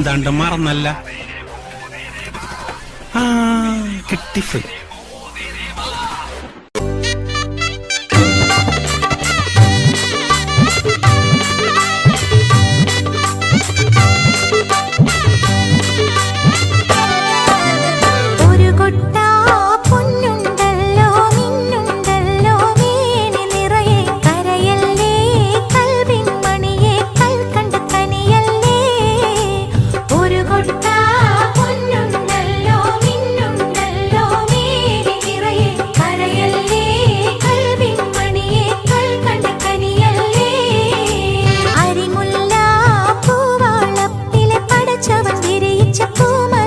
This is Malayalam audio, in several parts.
എന്താണ്ട് മറന്നല്ല. ആ കിട്ടിപ്പോയി చెప్పుమా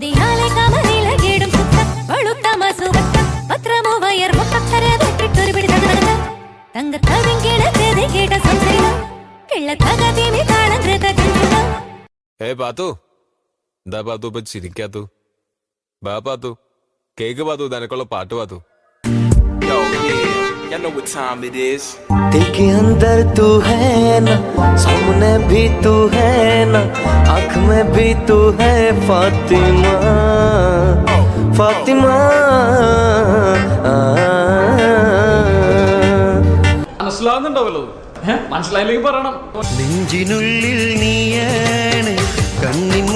ತುದಿಯಾಲೆ ಕಾಮನಿಲ ಗೇಡಂ ಸುತ್ತ ಬಳುತ್ತ ಮಸುಗತ್ತ ಪತ್ರ ಮೂವಯರ್ ಮುತ್ತಕ್ಷರೆ ಬಿಟ್ಟಿಟ್ಟೊರಿ ಬಿಡಿದ ತಂಗ ತವಿಂ ಕೇಳ ತೆದೆ ಗೇಟ ಸಂಸರಿನ ಕೆಳ್ಳ ತಗದಿನಿ ತಾಳಂದ್ರೆ ತಗಂತುದ ఏ పాతు దా పాతు ఇప్పుడు చిరిక్కాతు బా పాతు కేక్ పాతు దానికొల్ల పాటు పాతు y'all know what time it is. दिल के अंदर तू है ना सामने भी तू है ना आंख में भी तू है फातिमा फातिमा आ, മനസ്സിലാവുന്നുണ്ടാവല്ലോ ഏഹ് മനസ്സിലായില്ലെങ്കിൽ പറയണം നെഞ്ചിനുള്ളിൽ നീയാണ് കണ്ണിൻ